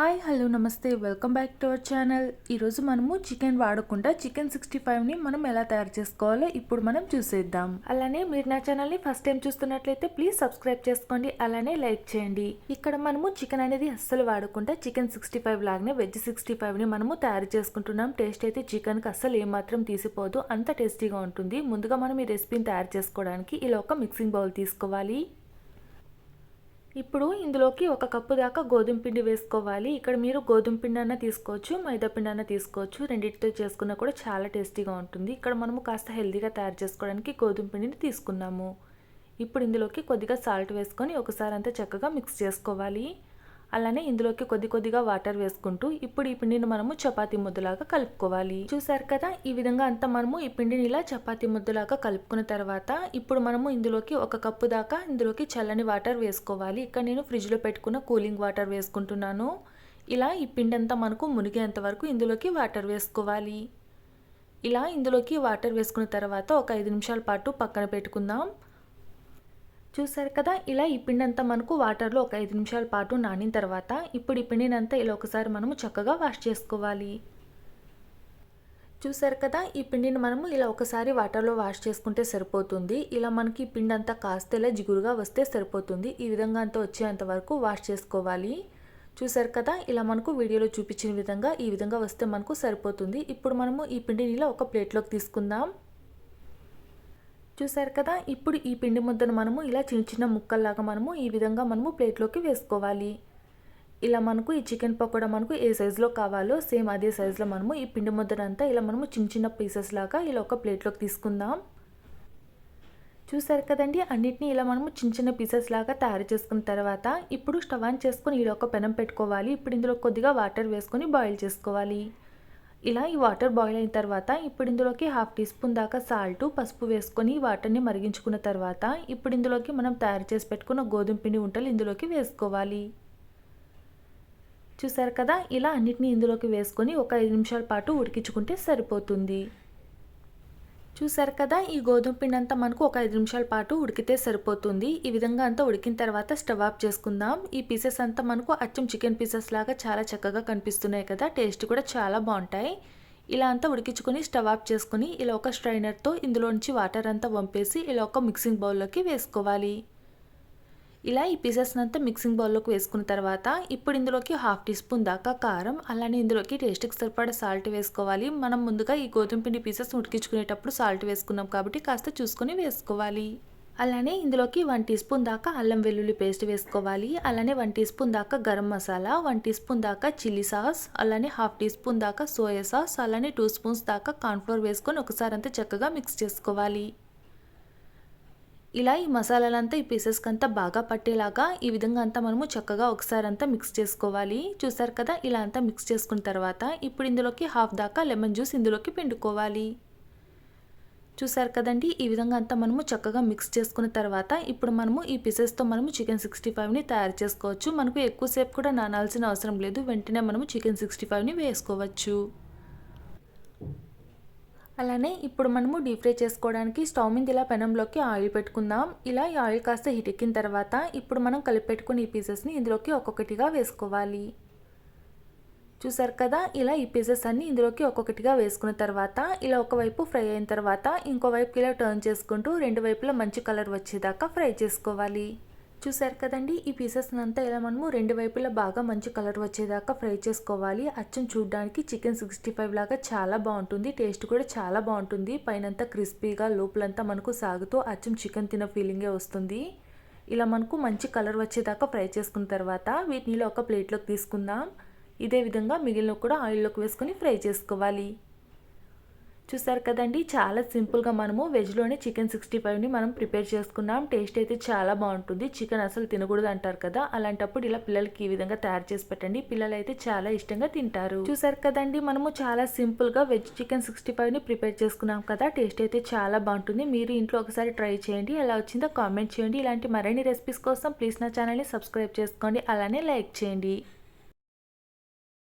Hi hello నమస్తే. Welcome back to our channel. ఈరోజు మనము చికెన్ వాడకుండా చికెన్ సిక్స్టీ ఫైవ్ని మనం ఎలా తయారు చేసుకోవాలో ఇప్పుడు మనం చూసేద్దాం. అలానే మీరు నా ఛానల్ని ఫస్ట్ టైం చూస్తున్నట్లయితే ప్లీజ్ సబ్స్క్రైబ్ చేసుకోండి అలానే లైక్ చేయండి. ఇక్కడ మనము చికెన్ అనేది అస్సలు వాడకుండా చికెన్ సిక్స్టీ ఫైవ్ లాగానే వెజ్ సిక్స్టీ ఫైవ్ని మనము తయారు చేసుకుంటున్నాం. టేస్ట్ అయితే చికెన్కి అస్సలు ఏమాత్రం తీసిపోదు. అంత టేస్టీగా ఉంటుంది. ముందుగా మనం ఈ రెసిపీని తయారు చేసుకోవడానికి ఇలా ఒక మిక్సింగ్ బౌల్ తీసుకోవాలి. ఇప్పుడు ఇందులోకి ఒక కప్పు దాకా గోధుమ పిండి వేసుకోవాలి. ఇక్కడ మీరు గోధుమ పిండి అన్న తీసుకోవచ్చు మైదా పిండి అన్న తీసుకోవచ్చు. రెండింటితో చేసుకున్నా కూడా చాలా టేస్టీగా ఉంటుంది. ఇక్కడ మనము కాస్త హెల్తీగా తయారు చేసుకోవడానికి గోధుమ పిండిని తీసుకున్నాము. ఇప్పుడు ఇందులోకి కొద్దిగా సాల్ట్ వేసుకొని ఒకసారి అంతా చక్కగా మిక్స్ చేసుకోవాలి. అలానే ఇందులోకి కొద్ది కొద్దిగా వాటర్ వేసుకుంటూ ఇప్పుడు ఈ పిండిని మనము చపాతి ముద్దలాగా కలుపుకోవాలి. చూసారు కదా? ఈ విధంగా అంతా మనము ఈ పిండిని ఇలా చపాతి ముద్దలాగా కలుపుకున్న తర్వాత ఇప్పుడు మనము ఇందులోకి ఒక కప్పు దాకా ఇందులోకి చల్లని వాటర్ వేసుకోవాలి. ఇక్కడ నేను ఫ్రిడ్జ్లో పెట్టుకున్న కూలింగ్ వాటర్ వేసుకుంటున్నాను. ఇలా ఈ పిండి అంతా మనకు మునిగేంత వరకు ఇందులోకి వాటర్ వేసుకోవాలి. ఇలా ఇందులోకి వాటర్ వేసుకున్న తర్వాత ఒక ఐదు నిమిషాల పాటు పక్కన పెట్టుకుందాం. చూసారు కదా ఇలా ఈ పిండి అంతా మనకు వాటర్లో ఒక ఐదు నిమిషాల పాటు నానిన తర్వాత ఇప్పుడు ఈ పిండిని అంతా ఇలా ఒకసారి మనము చక్కగా వాష్ చేసుకోవాలి. చూసారు కదా ఈ పిండిని మనము ఇలా ఒకసారి వాటర్లో వాష్ చేసుకుంటే సరిపోతుంది. ఇలా మనకి పిండి అంతా కాస్త ఇలా జిగురుగా వస్తే సరిపోతుంది. ఈ విధంగా అంతా వచ్చేంత వరకు వాష్ చేసుకోవాలి. చూసారు కదా ఇలా మనకు వీడియోలో చూపించిన విధంగా ఈ విధంగా వస్తే మనకు సరిపోతుంది. ఇప్పుడు మనము ఈ పిండిని ఇలా ఒక ప్లేట్లోకి తీసుకుందాం. చూసారు కదా ఇప్పుడు ఈ పిండి ముద్దను మనము ఇలా చిన్న చిన్న ముక్కల్లాగా మనము ఈ విధంగా మనము ప్లేట్లోకి వేసుకోవాలి. ఇలా మనకు ఈ చికెన్ పకోడా మనకు ఏ సైజులో కావాలో సేమ్ అదే సైజులో మనము ఈ పిండి ముద్దనంతా ఇలా మనము చిన్న చిన్న పీసెస్ లాగా ఇలా ఒక ప్లేట్లోకి తీసుకుందాం. చూసారు కదండి అన్నిటినీ ఇలా మనము చిన్న చిన్న పీసెస్ లాగా తయారు చేసుకున్న తర్వాత ఇప్పుడు స్టవ్ ఆన్ చేసుకొని ఇలా ఒక పెనం పెట్టుకోవాలి. ఇప్పుడు ఇందులో కొద్దిగా వాటర్ వేసుకొని బాయిల్ చేసుకోవాలి. ఇలా ఈ వాటర్ బాయిల్ అయిన తర్వాత ఇప్పుడు ఇందులోకి హాఫ్ టీ స్పూన్ దాకా సాల్ట్ పసుపు వేసుకొని వాటర్ని మరిగించుకున్న తర్వాత ఇప్పుడు ఇందులోకి మనం తయారు చేసి పెట్టుకున్న గోధుమ పిండి ఉంటలు ఇందులోకి వేసుకోవాలి. చూసారు కదా? ఇలా అన్నిటినీ ఇందులోకి వేసుకొని ఒక ఐదు నిమిషాల పాటు ఉడికించుకుంటే సరిపోతుంది. చూసారు కదా ఈ గోధుమ పిండి అంతా మనకు ఒక ఐదు నిమిషాల పాటు ఉడికితే సరిపోతుంది. ఈ విధంగా అంతా ఉడికిన తర్వాత స్టవ్ ఆఫ్ చేసుకుందాం. ఈ పీసెస్ అంతా మనకు అచ్చం చికెన్ పీసెస్ లాగా చాలా చక్కగా కనిపిస్తున్నాయి కదా టేస్ట్ కూడా చాలా బాగుంటాయి. ఇలా అంతా ఉడికించుకొని స్టవ్ ఆఫ్ చేసుకుని ఇలా ఒక స్ట్రైనర్తో ఇందులోంచి వాటర్ అంతా వంపేసి ఇలా ఒక మిక్సింగ్ బౌల్లోకి వేసుకోవాలి. ఇలా ఈ పీసెస్ అంతా మిక్సింగ్ బౌల్లోకి వేసుకున్న తర్వాత ఇప్పుడు ఇందులోకి హాఫ్ టీ స్పూన్ దాకా కారం అలానే ఇందులోకి టేస్ట్కి సరిపడా సాల్ట్ వేసుకోవాలి. మనం ముందుగా ఈ గోధుమ పిండి పీసెస్ ఉడికించుకునేటప్పుడు సాల్ట్ వేసుకున్నాం కాబట్టి కాస్త చూసుకొని వేసుకోవాలి. అలానే ఇందులోకి వన్ టీ స్పూన్ దాకా అల్లం వెల్లుల్లి పేస్ట్ వేసుకోవాలి. అలానే వన్ టీ స్పూన్ దాకా garam masala one teaspoon దాకా చిల్లీ సాస్ అలానే హాఫ్ టీ స్పూన్ దాకా సోయా సాస్ అలానే టూ స్పూన్స్ దాకా కార్న్ఫ్లోర్ వేసుకొని ఒకసారి అంతా చక్కగా మిక్స్ చేసుకోవాలి. ఇలా ఈ మసాలాలంతా ఈ పీసెస్కి అంతా బాగా పట్టేలాగా ఈ విధంగా అంతా మనము చక్కగా ఒకసారి అంతా మిక్స్ చేసుకోవాలి. చూసారు కదా? ఇలా అంతా మిక్స్ చేసుకున్న తర్వాత ఇప్పుడు ఇందులోకి హాఫ్ దాకా లెమన్ జ్యూస్ ఇందులోకి పిండుకోవాలి. చూసారు కదండి? ఈ విధంగా అంతా మనము చక్కగా మిక్స్ చేసుకున్న తర్వాత ఇప్పుడు మనము ఈ పీసెస్తో మనము చికెన్ సిక్స్టీ ఫైవ్ని తయారు చేసుకోవచ్చు. మనకు ఎక్కువసేపు కూడా నానాల్సిన అవసరం లేదు. వెంటనే మనము చికెన్ సిక్స్టీ ఫైవ్ని వేసుకోవచ్చు. అలానే ఇప్పుడు మనము డీప్ ఫ్రై చేసుకోవడానికి స్టవ్ మీద ఇలా పెనంలోకి ఆయిల్ పెట్టుకుందాం. ఇలా ఈ ఆయిల్ కాస్త హీట్ ఎక్కిన తర్వాత ఇప్పుడు మనం కలిపి పెట్టుకుని ఈ పీసెస్ని ఇందులోకి ఒక్కొక్కటిగా వేసుకోవాలి. చూసారు కదా? ఇలా ఈ పీసెస్ అన్ని ఇందులోకి ఒక్కొక్కటిగా వేసుకున్న తర్వాత ఇలా ఒకవైపు ఫ్రై అయిన తర్వాత ఇంకోవైపు ఇలా టర్న్ చేసుకుంటూ రెండు వైపులా మంచి కలర్ వచ్చేదాకా ఫ్రై చేసుకోవాలి. చూసారు కదండి ఈ పీసెస్ అంతా ఇలా మనము రెండు వైపులా బాగా మంచి కలర్ వచ్చేదాకా ఫ్రై చేసుకోవాలి. అచ్చం చూడడానికి చికెన్ సిక్స్టీ ఫైవ్ లాగా చాలా బాగుంటుంది టేస్ట్ కూడా చాలా బాగుంటుంది. పైనంతా క్రిస్పీగా లోపలంతా మనకు సాగుతూ అచ్చం చికెన్ తిన ఫీలింగే వస్తుంది. ఇలా మనకు మంచి కలర్ వచ్చేదాకా ఫ్రై చేసుకున్న తర్వాత వీటిని ఒక ప్లేట్లోకి తీసుకుందాం. ఇదే విధంగా మిగిలిన కూడా ఆయిల్లోకి వేసుకొని ఫ్రై చేసుకోవాలి. చూసారు కదండి చాలా సింపుల్గా మనము వెజ్లోనే చికెన్ సిక్స్టీ ఫైవ్ని మనం ప్రిపేర్ చేసుకున్నాం. టేస్ట్ అయితే చాలా బాగుంటుంది. చికెన్ అసలు తినకూడదు అంటారు కదా అలాంటప్పుడు ఇలా పిల్లలకి ఈ విధంగా తయారు చేసి పెట్టండి. పిల్లలు అయితే చాలా ఇష్టంగా తింటారు. చూసారు కదండి మనము చాలా సింపుల్గా వెజ్ చికెన్ సిక్స్టీ ఫైవ్ని ప్రిపేర్ చేసుకున్నాం కదా టేస్ట్ అయితే చాలా బాగుంటుంది. మీరు ఇంట్లో ఒకసారి ట్రై చేయండి. ఎలా వచ్చిందో కామెంట్ చేయండి. ఇలాంటి మరిన్ని రెసిపీస్ కోసం ప్లీజ్ నా ఛానల్ని సబ్స్క్రైబ్ చేసుకోండి. అలానే లైక్ చేయండి.